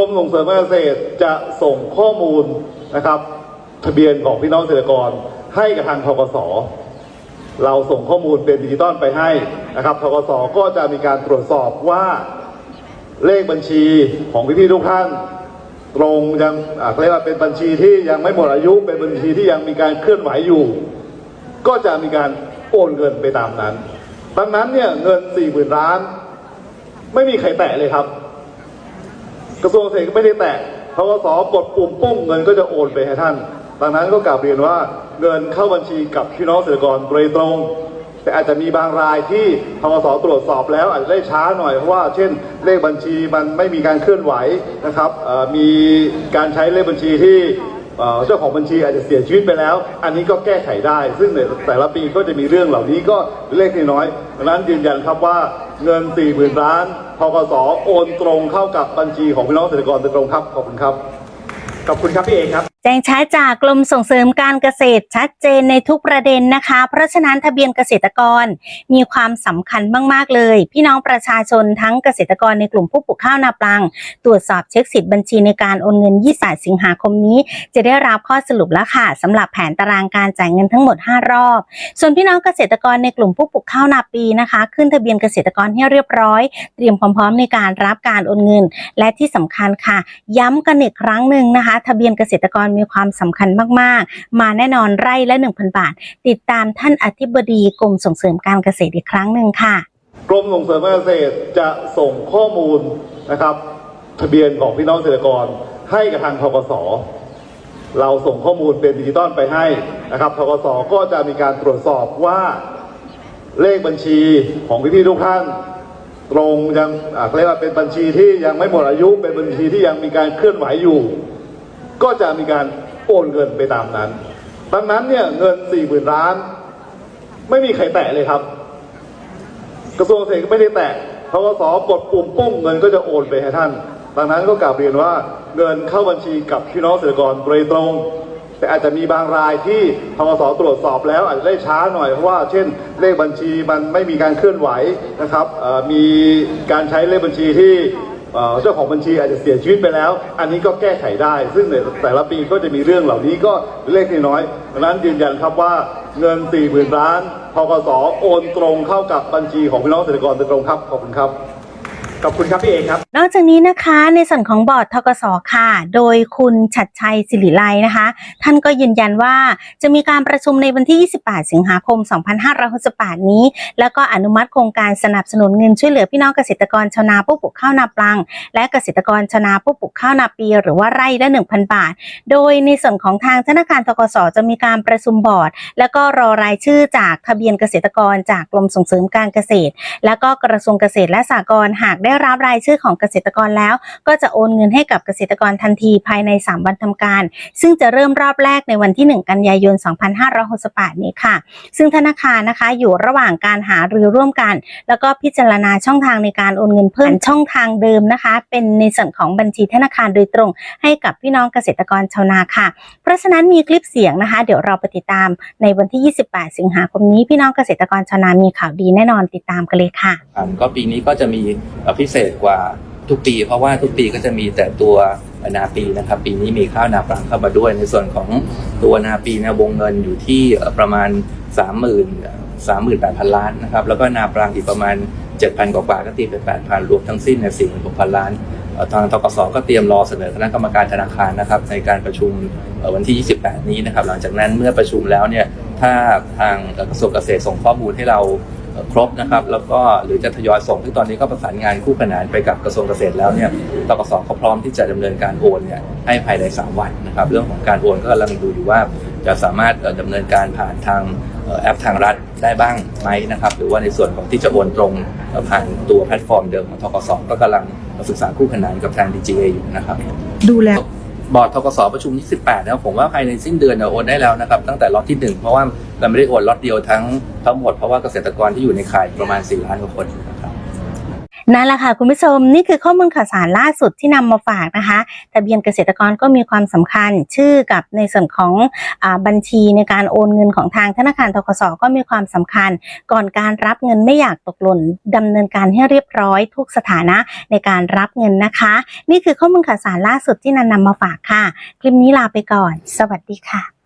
รมส่งเสริมการเกษตรจะส่งข้อมูลนะครับ ทะเบียนของพี่น้องเกษตรกรให้กับทางทกสเราส่งข้อมูลเป็นดิจิตอลไปให้นะครับทกสก็จะมีการตรวจสอบว่าเลขบัญชีของพี่ๆทุกท่าน ตรงยังอ่าเขาเรียกว่าเป็นบัญชีที่ยังไม่หมดอายุ เป็นบัญชีที่ยังมีการเคลื่อนไหวอยู่ ก็จะมีการโอนเงินไปตามนั้นดังนั้นเนี่ยเงิน4ี่หมื่นล้าน ไม่มีใครแตะเลยครับ กระทรวงเกษตรก็ไม่ได้แตะทกสกดปุ่มปุ้งเงินก็จะโอนไปให้ท่าน ดังนั้นก็กลับเรียนว่าเงินเข้าบัญชีกับพี่น้องเกษตรกรโดยตรง แต่อาจจะมีบางรายที่ทกสตรวจสอบแล้วอาจจะได้ช้าหน่อยเพราะว่า เช่น เลขบัญชีมันไม่มีการเคลื่อนไหวนะครับมีการใช้เลขบัญชีที่ เจ้าของบัญชีอาจจะเสียชีวิตไปแล้ว อันนี้ก็แก้ไขได้ ซึ่งในแต่ละปีก็จะมีเรื่องเหล่านี้ก็เลขน้อยดังนั้นยืนยันครับว่าเงิน4 0,000ล้านพกสโอนตรงเข้ากับบัญชีของพี่น้องเกษตรกรโดยตรงครับขอบคุณครับขอบคุณครับพี่เอกครับ แจ้งใช้จากกรมส่งเสริมการเกษตรชัดเจนในทุกประเด็นนะคะ เพราะฉะนั้นทะเบียนเกษตรกรมีความสำคัญมาก ๆ เลย พี่น้องประชาชนทั้งเกษตรกรในกลุ่มผู้ปลูกข้าวนาปลัง ตรวจสอบเช็คสิทธิ์บัญชีในการโอนเงิน 28 สิงหาคมนี้ จะได้รับข้อสรุปแล้วค่ะสำหรับแผนตารางการจ่ายเงินทั้งหมด 5 รอบ ส่วนพี่น้องเกษตรกรในกลุ่มผู้ปลูกข้าวนาปีนะคะ ขึ้นทะเบียนเกษตรกรให้เรียบร้อย เตรียมความพร้อมในการรับการโอนเงิน และที่สำคัญค่ะ ย้ำกันอีกครั้งหนึ่งนะคะ ทะเบียนเกษตรกรมีความสำคัญมากๆ มาแน่นอนไร่ละ 1,000 บาท ติดตามท่านอธิบดีกรมส่งเสริมการเกษตรอีกครั้งหนึ่งค่ะ กรมส่งเสริมการเกษตรจะส่งข้อมูลนะครับ ทะเบียนของพี่น้องเกษตรกรให้กับทางทกสเราส่งข้อมูลเป็นดิจิตอลไปให้นะครับทกสก็จะมีการตรวจสอบว่าเลขบัญชีของพี่ๆทุกท่านตรงยังเรียกว่าเป็นบัญชีที่ยังไม่หมดอายุ เป็นบัญชีที่ยังมีการเคลื่อนไหวอยู่ ก็จะมีการโอนเงินไปตามนั้น ดังนั้นเนี่ยเงิน4ี่หมื่นล้าน ไม่มีใครแตะเลยครับ กระทรวงเกษตรก็ไม่ได้แตะทกสกดปุ่มปุ้งเงินก็จะโอนไปให้ท่าน ดังนั้นก็กลับเรียนว่าเงินเข้าบัญชีกับพี่น้องเกษตรกรโดยตรง แต่อาจจะมีบางรายที่ทกสตรวจสอบแล้วอาจจะได้ช้าหน่อยเพราะว่า เช่นเลขบัญชีมันไม่มีการเคลื่อนไหวนะครับมีการใช้เลขบัญชีที่ เอ่อเจ้าของบัญชีอาจจะเสียชีวิตไปแล้ว อันนี้ก็แก้ไขได้ ซึ่งในแต่ละปีก็จะมีเรื่องเหล่านี้ก็เลขน้อยดังนั้นยืนยันครับว่าเงิน4 0,000ล้านพกสโอนตรงเข้ากับบัญชีของพี่น้องเกษตรกรโดยตรงครับขอบคุณครับ ขอบคุณครับพี่เอกครับ นอกจากนี้นะคะในส่วนของบอร์ดทกสค่ะ โดยคุณชัดชัยศิริไลนะคะ ท่านก็ยืนยันว่าจะมีการประชุมในวันที่ 28 สิงหาคม 2568 นี้ แล้วก็อนุมัติโครงการสนับสนุนเงินช่วยเหลือพี่น้องเกษตรกรชาวนาผู้ปลูกข้าวนาปลัง และเกษตรกรชาวนาผู้ปลูกข้าวนาปี หรือว่าไร่ละ 1,000 บาท โดยในส่วนของทางธนาคารทกสจะมีการประชุมบอร์ด แล้วก็รอรายชื่อจากทะเบียนเกษตรกรจากกรมส่งเสริมการเกษตร แล้วก็กระทรวงเกษตรและสหกรณ์หากได้รับรายชื่อของเกษตรกรแล้ว ก็จะโอนเงินให้กับเกษตรกรทันทีภายใน 3 วันทำการ ซึ่งจะเริ่มรอบแรกในวันที่ 1 กันยายน 2568 นี้ค่ะ ซึ่งธนาคารนะคะอยู่ระหว่างการหารือร่วมกัน แล้วก็พิจารณาช่องทางในการโอนเงินเพิ่มช่องทางเดิมนะคะ เป็นในส่วนของบัญชีธนาคารโดยตรง ให้กับพี่น้องเกษตรกรชาวนาค่ะ เพราะฉะนั้นมีคลิปเสียงนะคะ เดี๋ยวเราไปติดตามในวันที่ 28 สิงหาคมนี้พี่น้องเกษตรกรชาวนามีข่าวดีแน่นอนติดตามกันเลยค่ะครับก็ปีนี้ก็จะมีเอ่อพิเศษกว่าทุกปี เพราะว่าทุกปีก็จะมีแต่ตัวนาปีนะครับ ปีนี้มีข้าวนาปลังเข้ามาด้วย ในส่วนของตัวนาปีเนะวงเงินอยู่ที่ประมาณ 3 0 0 0 0 38,000 ล้านนะครับ แล้วก็นาปลังอีกประมาณ 7,000 กว่าก็ตีเป็น 8,000 รวมทั้งสิ้นเนี่ย46,000 ล้านทางทกสก็เตรียมรอเสนอคณะกรรมการธนาคารนะครับ ในการประชุมวันที่ 28 นี้นะครับ หลังจากนั้นเมื่อประชุมแล้วเนี่ยถ้าทางกระทรวงเกษตรส่งข้อมูลให้เรา ครบนะครับ แล้วก็หรือจะทยอยส่งซึ่ตอนนี้ก็ประสานงานคู่ขนานไปกับกระทรวงเกษตรแล้วเนี่ยตกสก็พร้อมที่จะดำเนินการโอนเนี่ยให้ภายใน 3 วันนะครับ เรื่องของการโอนก็กำลังดูอยู่ว่าจะสามารถเอ่อดำเนินการผ่านทางแอปทางรัฐได้บ้างไหมนะครับ หรือว่าในส่วนของที่จะโอนตรงผ่านตัวแพลตฟอร์มเดิมของทกสก็กำลังศึกษาคู่ขนานกับทาง DGA อยู่นะครับ ดูแล บอร์ดทกสประชุมที่18นะครับผมว่าภายในสิ้นเดือนเนี่ยโอนได้แล้วนะครับตั้งแต่ล็อตที่ 1 เพราะว่าเราไม่ได้โอนล็อตเดียวทั้งทั้งหมดเพราะว่าเกษตรกรที่อยู่ในข่ายประมาณ 4 ล้านกว่าคน นั่นแหละค่ะคุณผู้ชมนี่คือข้อมูลข่าวสารล่าสุดที่นำมาฝากนะคะทะเบียนเกษตรกรก็มีความสำคัญชื่อกับในส่วนของอบัญชีในการโอนเงินของทางธนาคารทกสก็มีความสำคัญ ก่อนการรับเงินไม่อยากตกหล่นดำเนินการให้เรียบร้อยทุกสถานะในการรับเงินนะคะ นี่คือข้อมูลข่าวสารล่าสุดที่นันนำมาฝากค่ะ คลิปนี้ลาไปก่อน สวัสดีค่ะ